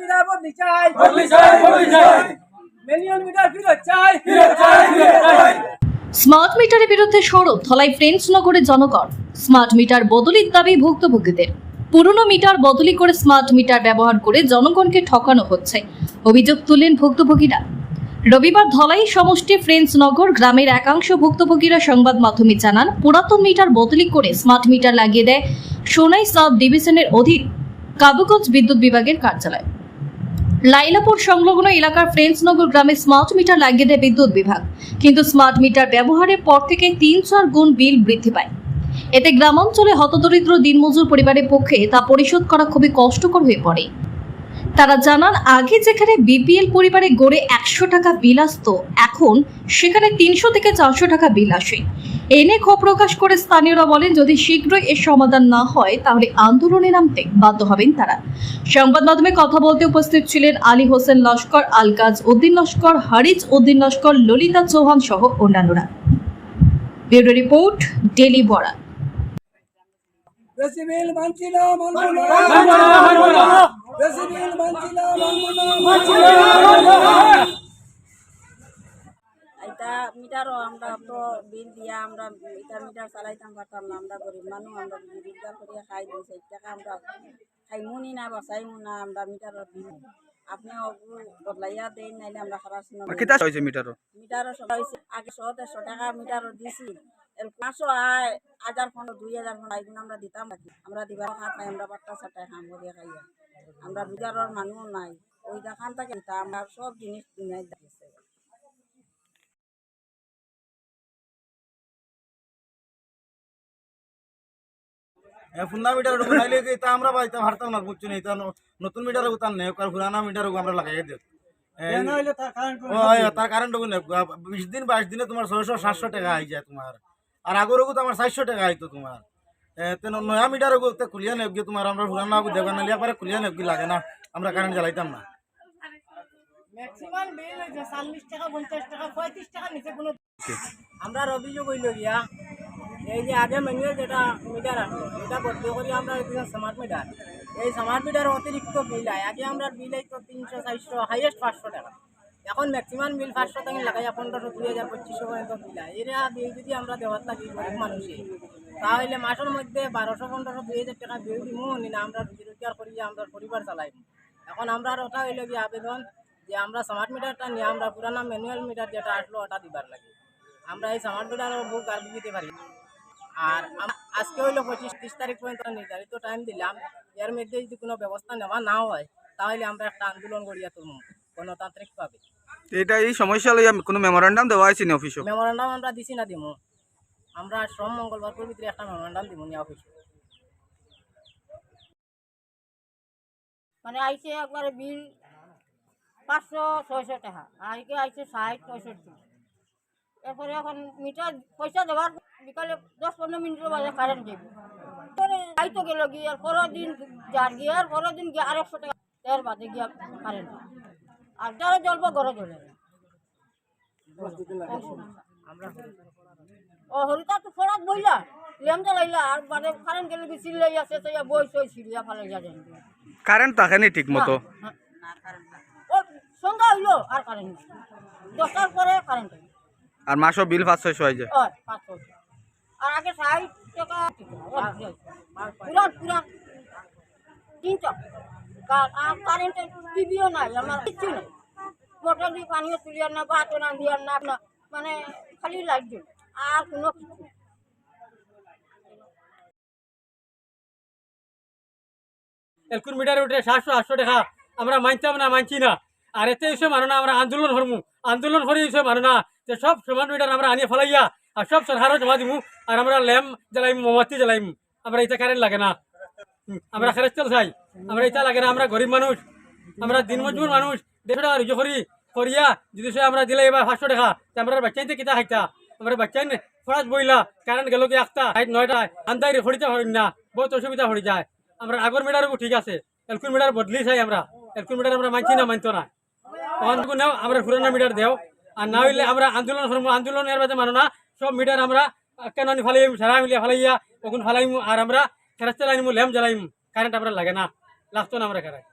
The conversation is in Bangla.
মিটার বদলি চাই। বদলি চাই বদলি চাই। ম্যানুয়াল মিটার ফিরত চাই। ফিরে চাই ফিরে চাই। স্মার্ট মিটারের বিরুদ্ধে সরব ধলাই ফ্রেন্ডস নগরের জনগণ। স্মার্ট মিটার বদলির দাবি ভুক্তভোগীদের। পুরনো মিটার বদলি করে স্মার্ট মিটার ব্যবহার করে জনগণকে ঠকানো হচ্ছে। অভিযোগ তুললেন ভুক্তভোগীরা। রবিবার ধলাই সমষ্টি ফ্রেন্ডস নগর গ্রামের একাংশ ভুক্তভোগীরা সংবাদ মাধ্যমে জানান পুরাতন মিটার বদলি করে স্মার্ট মিটার লাগিয়ে দেয় সোনাই সাব ডিভিশনের অধীন কাবুগঞ্জ বিদ্যুৎ বিভাগের কার্যালয়। লাইলাপুর সংলগ্ন এলাকার ফ্রেন্ডসনগর গ্রামে স্মার্ট মিটার লাগিয়ে দেয় বিদ্যুৎ বিভাগ। কিন্তু স্মার্ট মিটার ব্যবহারের পর থেকে তিন চার গুণ বিল বৃদ্ধি পায়। এতে গ্রামাঞ্চলে হতদরিদ্র দিনমজুর পরিবারের পক্ষে তা পরিশোধ করা খুবই কষ্টকর হয়ে পড়ে। তারা জানান, আগে যেখানে বিপিএল পরিবারে গড়ে একশো টাকা বিল আসত, এখন সেখানে তিনশো থেকে চারশো টাকা বিল আসে। এ নিয়ে ক্ষোভ প্রকাশ করে স্থানীয়রা বলেন যদি শীঘ্রই এর সমাধান না হয় তাহলে আন্দোলনে নামতে বাধ্য হবেন তারা সংবাদ মাধ্যমে কথা বলতে উপস্থিত ছিলেন আলী হোসেন লস্কর আলকাজ উদ্দিন লস্কর হারিজ উদ্দিন লস্কর ললিতা চৌহান সহ অন্যান্যরা ব্যুরো রিপোর্ট ডেলি বড়া বেশি বিল মানছি না মানবো না মানবো না, মানবো না। বেশি বিল মানছি না মানবো না মানছি না, মানবো না। এটা মিটারও আমরা তো বিল দিয়া আমরা এটা মিটার চালাইতাম পারতাম না আমরা গরিব মানুষ আমরা রোজগার করিয়া খাই দুই চার টাকা আমরা খাই মুনি না বাসাই না আমরা মিটারের বিল আপনি বদলাইয়া দেন নাইলে আমরা খারাপ হয়েছে মিটারও মিটারও সব হয়েছে আগে শো দেড়শো টাকা মিটারও দিছি। পাঁচশো আয় হাজার পনেরো দুই হাজার পনেরো এগুলো আমরা দিতাম নাকি আমরা দিবার হাত নাই আমরা বাট্টা চাটাই খাম করিয়া খাইয়া। আমরা রোজগারের মানুষ নাই। ওই দেখান থাকে আমরা সব জিনিস দুনিয়ায় দেখেছে ফুন্না মিটার বানাইলে তা আমরা পাইতাম হারতাম না বুঝছ নি ন- নতুন মিটার উতান নেই কার পুরানা মিটার আমরা লাগাই দিও তার কারেন্ট বিশ দিন বাইশ দিনে তোমার ছয়শো সাতশো টাকা আই যায় তোমার। আর আগর তো আমার চারশো টাকা আইতো তোমার। ন- নয়া মিটার খুলিয়া নেব গিয়ে তোমার আমরা পুরানা দেওয়া নালিয়া পারে খুলিয়া নেব লাগে না আমরা কারেন্ট জ্বালাইতাম না। ম্যাক্সিমাম বিল যে চল্লিশ টাকা পঞ্চাশ টাকা পঁয়ত্রিশ টাকা নিচে কোনো আমরা অভিযোগ হইল গিয়া এই যে আগে ম্যানুয়াল যেটা মিটার আছে, এটা বদলি করে আমরা স্মার্ট মিটার এই স্মার্ট মিটার অতিরিক্ত বিল আয়। আগে আমরা বিল আইতো তিনশো, চারশো হাইয়েস্ট পাঁচশো টাকা। এখন ম্যাক্সিমাম বিল পাঁচশো টাকা লাগাই পনেরোশো দুই হাজার, পঁচিশশো পর্যন্ত বিল আয়। এরা বিল যদি আমরা দেওয়ার থাকি গরিব মানুষে, তাহলে মাসের মধ্যে বারোশো, পনেরোশো দুই হাজার টাকা বিল দিব না আমরা রুজি রোজগার করি, আমরা পরিবার চালাই এখন আমরা ওটা হইল গিয়ে আবেদন, যে আমরা স্মার্ট মিটারটা নিয়ে আমরা পুরানা ম্যানুয়াল মিটার যেটা আসলো, ওটা দিবার লাগে। আমরা এই স্মার্ট মিটারের বুক আর দিতে পারি। আর আম- আজকে হইল পঁচিশ তিরিশ তারিখ পর্যন্ত নির্ধারিত টাইম দিলাম। এর মধ্যে যদি কোনো ব্যবস্থা নেওয়া না হয় তাহলে আমরা একটা আন্দোলন করিয়া তুলব গণতান্ত্রিকভাবে এটা এই সমস্যা লইয়া কোনো মেমোরান্ডাম দেওয়া হয়েছে নি অফিসও মেমোরান্ডাম আমরা দিছি না দিমু। আমরা শ্রম মঙ্গলবার ভিতরে একটা মেমোরান্ডাম দিব নিয়ে অফিসে মানে আইছে একবারে বিল পাঁচশো ছয়শো টাকা আজকে আইছে ষাট পঁয়ষট্টি। এরপরে এখন মিটার পয়সা দেওয়ার বিকালে দশ পনেরো মিনিটের বাজে কারেন্ট দেবে। পরে আইতো গেল গিয়ে আর পরের দিন যার গিয়ে আর পরের দিন গিয়ে আরেকশো টাকা এর বাদে গিয়া কারেন্ট আর যারা জ্বলবো ঘরে না। ও হরিতা তো ফরাত বইলা? লেম জ্বালাইলা আর বাদে কারেন্ট গেলে বিছিল লইয়া সে তো বই সই ছিড়িয়া ফালাইয়া যায়। কারেন্ট থাকেনি ঠিক মতো? ও সন্ধ্যা হইল আর কারেন্ট দশটার পরে কারেন্ট আর মাসও বিল পাঁচ ছয়শো হয়ে যায়। ও পাঁচশো আর আগে ষাট টাকা পুরা পুরা তিনটা কারেন্টের টিভিও নাই আমার কিচ্ছু নেই। মোটর দিয়ে পানিও তুলিয়ার না বাতো না দিয়ার না না মানে খালি লাইট আর কোনো কিছু এলকুন মিটার উঠে সাতশো আটশো টাকা আমরা মানতাম না মানছি না। আর এতে এসে মানো না আমরা আন্দোলন করব আন্দোলন করে এসে মানো না যে সব সমান মিটার আমরা আনিয়ে ফেলাইয়া, আর সব সরকারও জমা দিমু, আর আমরা ল্যাম্প জ্বালাইম, মোমবাতি জ্বালাইম, আমরা এটা কারেন্ট লাগে না। আমরা খেরেস্তেল চাই আমরা এটা লাগে না, আমরা গরিব মানুষ, আমরা দিনমজুর মানুষ দেড়শো টাকা রুজু করি, করিয়া যদি সে আমরা দিলে এবার পাঁচশো টাকা আমরা বাচ্চাইতে কিতা খাইতা? আমরা বাচ্চাই ফরাজ বইলা কারেন্ট গেল কি একটা হাইট নয়টায় আন্দাই হরিতে হরিণ না, বহুত অসুবিধা হয়ে যায়। আমরা আগর মিটারও ঠিক আছে এলকুন মিটার বদলি চাই আমরা এলকুন মিটার আমরা মানছি না, মানতো না। তখন আমরা পুরানো মিটার দেও। আর না হইলে আমরা আন্দোলন আন্দোলনের বাদে মানো না। সব মিটার আমরা কেন ফালাইম, সারা মিলিয়া ফালাইয়া, ওগুন ফালাইম, আর আমরা খেরাস্তে লাইম ল্যাম্প জ্বালাইমু কারেন্ট আমরা লাগে না। লাস্ট না আমরা কারেন্ট